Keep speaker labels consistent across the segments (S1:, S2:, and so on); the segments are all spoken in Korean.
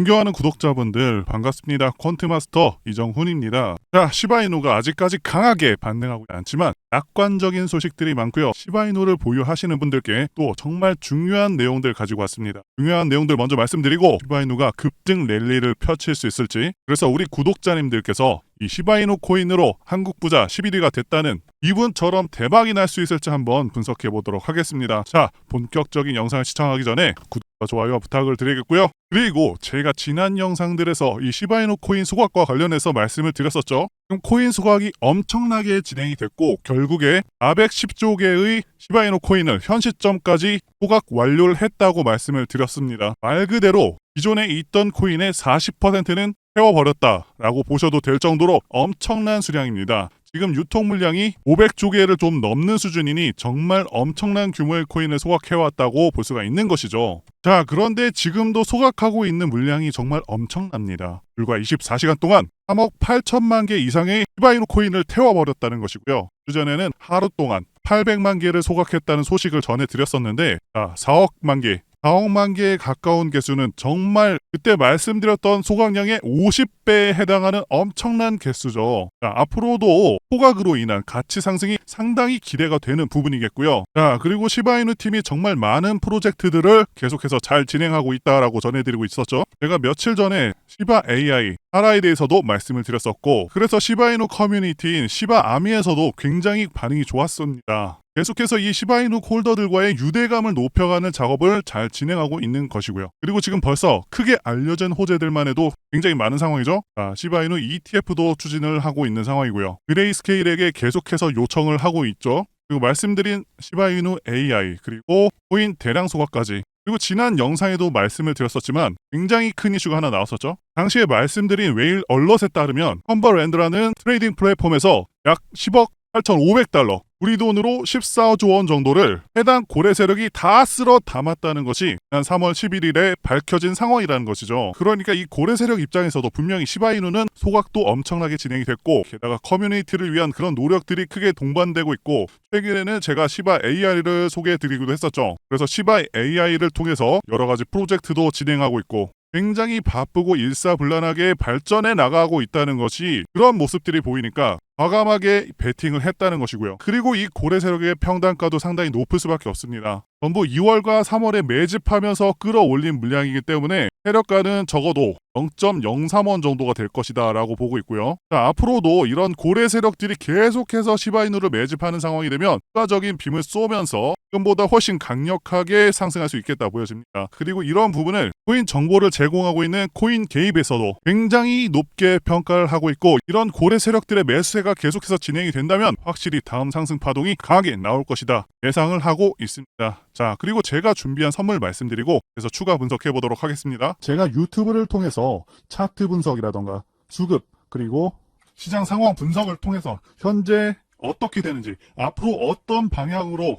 S1: 존경하는 구독자분들 반갑습니다. 퀀트마스터 이정훈입니다. 자, 시바이누가 아직까지 강하게 반등하고 않지만 낙관적인 소식들이 많고요. 시바이누를 보유하시는 분들께 또 정말 중요한 내용들 가지고 왔습니다. 중요한 내용들 먼저 말씀드리고 시바이누가 급등 랠리를 펼칠 수 있을지 그래서 우리 구독자님들께서 이 시바이누 코인으로 한국 부자 11위가 됐다는 이분처럼 대박이 날 수 있을지 한번 분석해 보도록 하겠습니다. 자, 본격적인 영상을 시청하기 전에 구독과 좋아요 부탁을 드리겠고요. 그리고 제가 지난 영상들에서 이 시바이누 코인 소각과 관련해서 말씀을 드렸었죠. 지금 코인 소각이 엄청나게 진행이 됐고 결국에 410조 개의 시바이누 코인을 현 시점까지 소각 완료를 했다고 말씀을 드렸습니다. 말 그대로 기존에 있던 코인의 40%는 태워버렸다라고 보셔도 될 정도로 엄청난 수량입니다. 지금 유통 물량이 500조 개를 좀 넘는 수준이니 정말 엄청난 규모의 코인을 소각해왔다고 볼 수가 있는 것이죠. 자, 그런데 지금도 소각하고 있는 물량이 정말 엄청납니다. 불과 24시간 동안 3억 8천만 개 이상의 히바이누 코인을 태워버렸다는 것이고요. 주전에는 하루 동안 800만 개를 소각했다는 소식을 전해드렸었는데, 자, 4억만 개, 4억만 개에 가까운 개수는 정말 그때 말씀드렸던 소각량의 50배에 해당하는 엄청난 개수죠. 자, 앞으로도 소각으로 인한 가치 상승이 상당히 기대가 되는 부분이겠고요. 자, 그리고 시바이누 팀이 정말 많은 프로젝트들을 계속해서 잘 진행하고 있다라고 전해드리고 있었죠. 제가 며칠 전에 시바 AI 하라에 대해서도 말씀을 드렸었고, 그래서 시바이누 커뮤니티인 시바 아미에서도 굉장히 반응이 좋았습니다. 계속해서 이 시바이누 홀더들과의 유대감을 높여가는 작업을 잘 진행하고 있는 것이고요. 그리고 지금 벌써 크게 알려진 호재들만 해도 굉장히 많은 상황이죠. 자, 시바이누 ETF도 추진을 하고 있는 상황이고요. 그레이스케일에게 계속해서 요청을 하고 있죠. 그리고 말씀드린 시바이누 AI 그리고 코인 대량 소각까지 그리고 지난 영상에도 말씀을 드렸었지만 굉장히 큰 이슈가 하나 나왔었죠. 당시에 말씀드린 웨일 얼럿에 따르면 험버랜드라는 트레이딩 플랫폼에서 약 10억 8,500달러 우리 돈으로 14조 원 정도를 해당 고래 세력이 다 쓸어 담았다는 것이 지난 3월 11일에 밝혀진 상황이라는 것이죠. 그러니까 이 고래 세력 입장에서도 분명히 시바이누는 소각도 엄청나게 진행이 됐고 게다가 커뮤니티를 위한 그런 노력들이 크게 동반되고 있고 최근에는 제가 시바 AI를 소개해드리기도 했었죠. 그래서 시바 AI를 통해서 여러 가지 프로젝트도 진행하고 있고 굉장히 바쁘고 일사불란하게 발전해 나가고 있다는 것이 그런 모습들이 보이니까 과감하게 베팅을 했다는 것이고요. 그리고 이 고래 세력의 평단가도 상당히 높을 수밖에 없습니다. 전부 2월과 3월에 매집하면서 끌어올린 물량이기 때문에 세력가는 적어도 0.03원 정도가 될 것이다 라고 보고 있고요. 자, 앞으로도 이런 고래 세력들이 계속해서 시바이누를 매집하는 상황이 되면 추가적인 빔을 쏘면서 지금보다 훨씬 강력하게 상승할 수 있겠다 보여집니다. 그리고 이런 부분을 코인 정보를 제공하고 있는 코인 개입에서도 굉장히 높게 평가를 하고 있고 이런 고래 세력들의 매수세가 계속해서 진행이 된다면 확실히 다음 상승 파동이 강하게 나올 것이다 예상을 하고 있습니다. 자, 그리고 제가 준비한 선물 말씀드리고 그래서 추가 분석해 보도록 하겠습니다. 제가 유튜브를 통해서 차트 분석이라던가 수급 그리고 시장 상황 분석을 통해서 현재 어떻게 되는지 앞으로 어떤 방향으로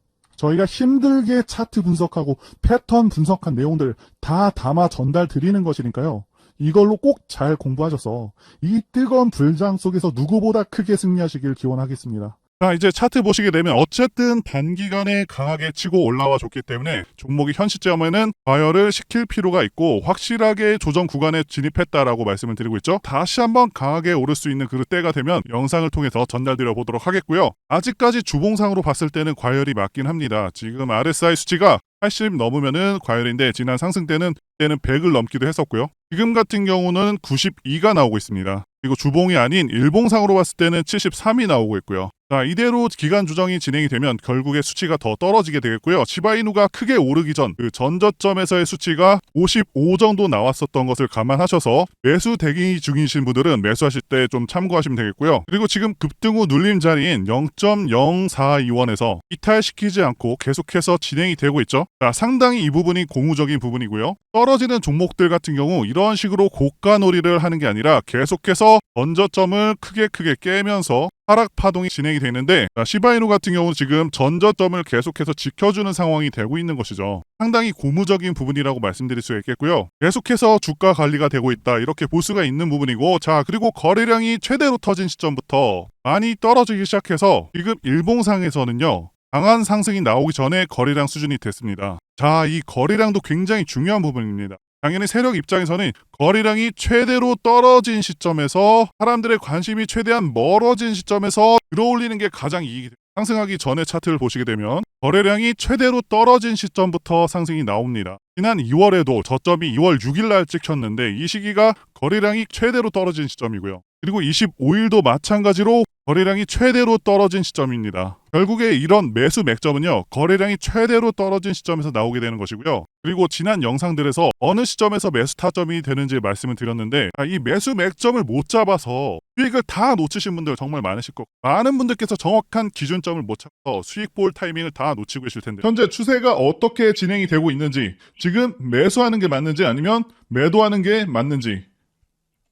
S2: 저희가 힘들게 차트 분석하고 패턴 분석한 내용들 다 담아 전달 드리는 것이니까요. 이걸로 꼭 잘 공부하셔서 이 뜨거운 불장 속에서 누구보다 크게 승리하시길 기원하겠습니다.
S1: 자, 이제 차트 보시게 되면 어쨌든 단기간에 강하게 치고 올라와 줬기 때문에 종목이 현 시점에는 과열을 시킬 필요가 있고 확실하게 조정 구간에 진입했다라고 말씀을 드리고 있죠. 다시 한번 강하게 오를 수 있는 그 때가 되면 영상을 통해서 전달드려 보도록 하겠고요. 아직까지 주봉상으로 봤을 때는 과열이 맞긴 합니다. 지금 RSI 수치가 80 넘으면은 과열인데 지난 상승 때는 때는 100을 넘기도 했었고요. 지금 같은 경우는 92가 나오고 있습니다. 그리고 주봉이 아닌 일봉상으로 봤을 때는 73이 나오고 있고요. 자, 이대로 기간 조정이 진행이 되면 결국에 수치가 더 떨어지게 되겠고요. 시바이누가 크게 오르기 전 그 전저점에서의 수치가 55 정도 나왔었던 것을 감안하셔서 매수 대기 중이신 분들은 매수하실 때 좀 참고하시면 되겠고요. 그리고 지금 급등 후 눌림 자리인 0.042원에서 이탈시키지 않고 계속해서 진행이 되고 있죠. 자, 상당히 이 부분이 고무적인 부분이고요. 떨어지는 종목들 같은 경우 이런 식으로 고가 놀이를 하는 게 아니라 계속해서 전저점을 크게 크게 깨면서 하락 파동이 진행이 되는데 자, 시바이누 같은 경우는 지금 전저점을 계속해서 지켜주는 상황이 되고 있는 것이죠. 상당히 고무적인 부분이라고 말씀드릴 수 있겠고요. 계속해서 주가 관리가 되고 있다 이렇게 볼 수가 있는 부분이고 자 그리고 거래량이 최대로 터진 시점부터 많이 떨어지기 시작해서 지금 일봉상에서는요. 강한 상승이 나오기 전에 거래량 수준이 됐습니다. 자, 이 거래량도 굉장히 중요한 부분입니다. 당연히 세력 입장에서는 거래량이 최대로 떨어진 시점에서 사람들의 관심이 최대한 멀어진 시점에서 들어올리는 게 가장 이익이 됩니다. 상승하기 전에 차트를 보시게 되면 거래량이 최대로 떨어진 시점부터 상승이 나옵니다. 지난 2월에도 저점이 2월 6일 날 찍혔는데 이 시기가 거래량이 최대로 떨어진 시점이고요. 그리고 25일도 마찬가지로 거래량이 최대로 떨어진 시점입니다. 결국에 이런 매수 맥점은요, 거래량이 최대로 떨어진 시점에서 나오게 되는 것이고요. 그리고 지난 영상들에서 어느 시점에서 매수 타점이 되는지 말씀을 드렸는데, 아, 이 매수 맥점을 못 잡아서 수익을 다 놓치신 분들 정말 많으실 거고, 많은 분들께서 정확한 기준점을 못 찾아서 수익 볼 타이밍을 다 놓치고 계실 텐데, 현재 추세가 어떻게 진행이 되고 있는지, 지금 매수하는 게 맞는지 아니면 매도하는 게 맞는지,